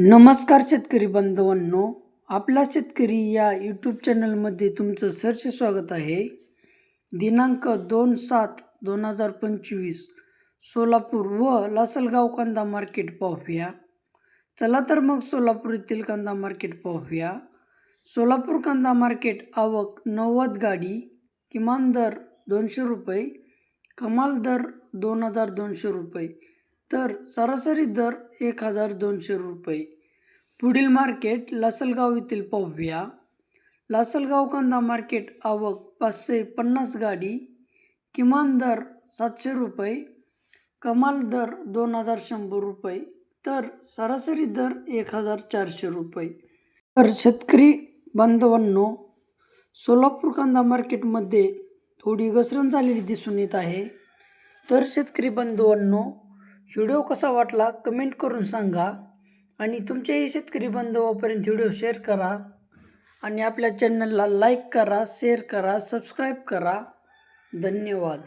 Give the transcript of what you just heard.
नमस्कार शेतकरी बांधवांनो आपला शेतकरी या यूट्यूब चॅनलमध्ये तुमचं सहर्ष स्वागत आहे. दिनांक दोन सात दोन हजार पंचवीस सोलापूर व लासलगाव कांदा मार्केट पाहूया. चला तर मग सोलापूर येथील कांदा मार्केट पाहूया. सोलापूर कांदा मार्केट आवक नव्वद गाडी किमान दर दोनशे रुपये कमाल दर दोन हजार दोनशे रुपये. तर सरासरी दर एक हजार दोनशे रुपये. पुढील मार्केट लासलगाव येथील पाहूया लासलगाव कांदा मार्केट आवक पाचशे पन्नास गाडी. किमान दर सातशे रुपये. कमाल दर दोन हजार शंभर रुपये. तर सरासरी दर एक हजार चारशे रुपये. तर शेतकरी बांधवांनो सोलापूर कांदा मार्केटमध्ये थोडी घसरण झालेली दिसून येत आहे. तर शेतकरी बांधवांनो व्हिडिओ कसा वाटला कमेंट करून सांगा आणि तुमच्याही शेतकरी बांधवापर्यंत व्हिडिओ शेअर करा आणि आपल्या चॅनलला लाईक करा शेअर करा सबस्क्राईब करा. धन्यवाद.